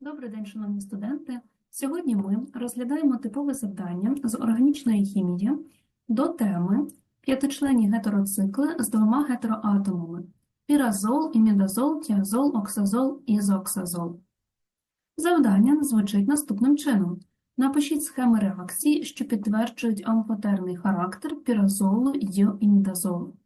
Добрий день, шановні студенти. Сьогодні ми розглядаємо типове завдання з органічної хімії до теми п'ятичленні гетероцикли з двома гетероатомами піразол, імідазол, тіазол, оксазол, ізооксазол. Завдання звучить наступним чином. Напишіть схеми реакцій, що підтверджують амфотерний характер піразолу й імідазолу.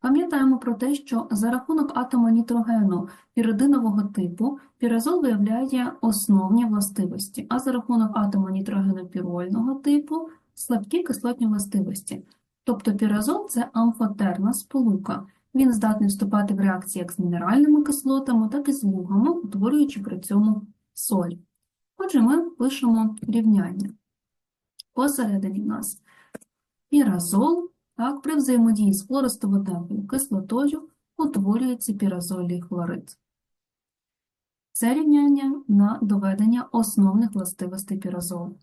Пам'ятаємо про те, що за рахунок атома нітрогену піридинового типу піразол виявляє основні властивості, а за рахунок атома нітрогену пірольного типу слабкі кислотні властивості. Тобто піразол – це амфотерна сполука. Він здатний вступати в реакції як з мінеральними кислотами, так і з лугами, утворюючи при цьому соль. Отже, ми пишемо рівняння. Посередині в нас піразол так, при взаємодії з хлористоводневою кислотою утворюється піразолій хлорид. Це рівняння на доведення основних властивостей піразолу.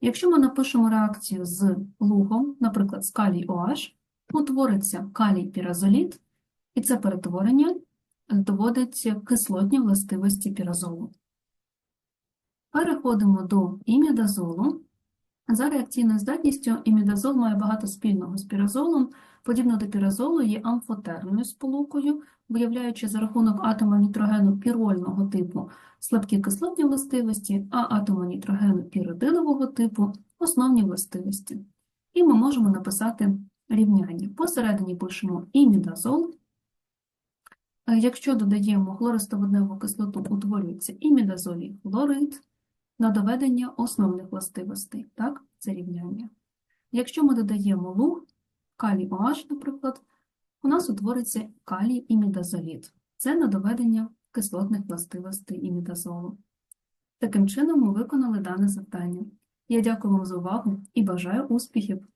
Якщо ми напишемо реакцію з лугом, наприклад, з калій OH, утвориться калій піразоліт, і це перетворення доводить кислотні властивості піразолу. Переходимо до імідазолу. За реакційною здатністю імідазол має багато спільного з піразолом. Подібно до піразолу є амфотерною сполукою, виявляючи за рахунок атома нітрогену пірольного типу слабкі кислотні властивості, а атома нітрогену піридинового типу основні властивості. І ми можемо написати рівняння. Посередині пишемо імідазол. Е, Якщо додаємо хлористоводневу кислоту, утворюється імідазолій хлорид на доведення основних властивостей, так, це рівняння. Якщо ми додаємо луг, калій OH, наприклад, у нас утвориться калій і мідазоліт. Це на доведення кислотних властивостей імідазолу. Таким чином ми виконали дане завдання. Я дякую вам за увагу і бажаю успіхів!